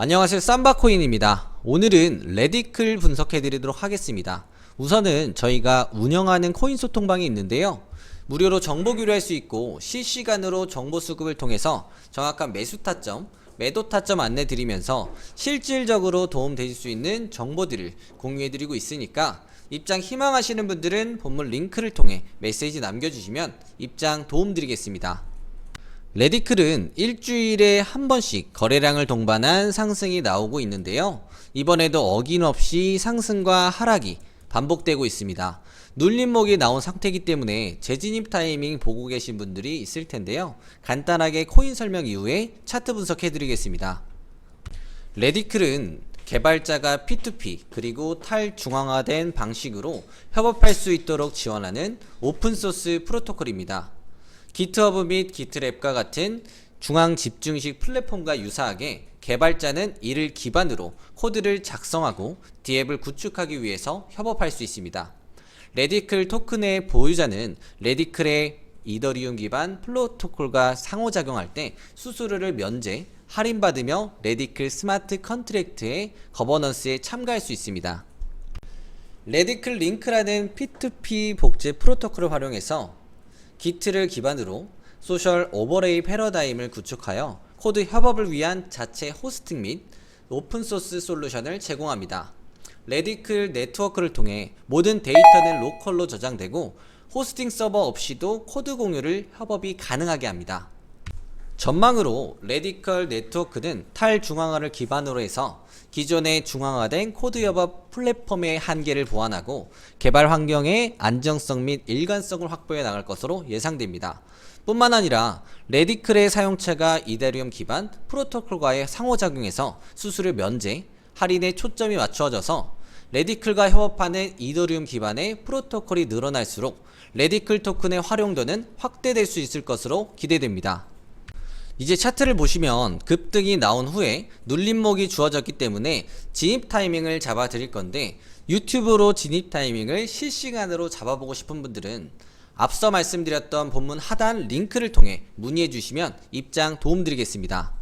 안녕하세요 쌈바코인입니다. 오늘은 레디클 분석해 드리도록 하겠습니다. 우선은 저희가 운영하는 코인 소통방이 있는데요. 무료로 정보 교류할 수 있고 실시간으로 정보 수급을 통해서 정확한 매수 타점 매도 타점 안내 드리면서 실질적으로 도움 되실 수 있는 정보들을 공유해 드리고 있으니까 입장 희망하시는 분들은 본문 링크를 통해 메시지 남겨주시면 입장 도움 드리겠습니다 레디클은 일주일에 한 번씩 거래량을 동반한 상승이 나오고 있는데요. 이번에도 어김없이 상승과 하락이 반복되고 있습니다. 눌림목이 나온 상태이기 때문에 재진입 타이밍 보고 계신 분들이 있을 텐데요. 간단하게 코인 설명 이후에 차트 분석해 드리겠습니다. 레디클은 개발자가 P2P 그리고 탈중앙화된 방식으로 협업할 수 있도록 지원하는 오픈소스 프로토콜입니다. 기트허브 및 기트랩과 같은 중앙 집중식 플랫폼과 유사하게 개발자는 이를 기반으로 코드를 작성하고 디앱을 구축하기 위해서 협업할 수 있습니다. 레디클 토큰의 보유자는 레디클의 이더리움 기반 프로토콜과 상호작용할 때 수수료를 면제, 할인받으며 레디클 스마트 컨트랙트의 거버넌스에 참가할 수 있습니다. 레디클 링크라는 P2P 복제 프로토콜을 활용해서 기트를 기반으로 소셜 오버레이 패러다임을 구축하여 코드 협업을 위한 자체 호스팅 및 오픈소스 솔루션을 제공합니다. 레디클 네트워크를 통해 모든 데이터는 로컬로 저장되고 호스팅 서버 없이도 코드 공유를 협업이 가능하게 합니다. 전망으로 레디컬 네트워크는 탈중앙화를 기반으로 해서 기존의 중앙화된 코드 협업 플랫폼의 한계를 보완하고 개발 환경의 안정성 및 일관성을 확보해 나갈 것으로 예상됩니다. 뿐만 아니라 레디클의 사용자가 이데리움 기반 프로토콜과의 상호작용에서 수수료 면제, 할인에 초점이 맞추어져서 레디클과 협업하는 이더리움 기반의 프로토콜이 늘어날수록 레디클 토큰의 활용도는 확대될 수 있을 것으로 기대됩니다. 이제 차트를 보시면 급등이 나온 후에 눌림목이 주어졌기 때문에 진입 타이밍을 잡아 드릴 건데 유튜브로 진입 타이밍을 실시간으로 잡아보고 싶은 분들은 앞서 말씀드렸던 본문 하단 링크를 통해 문의해 주시면 입장 도움 드리겠습니다.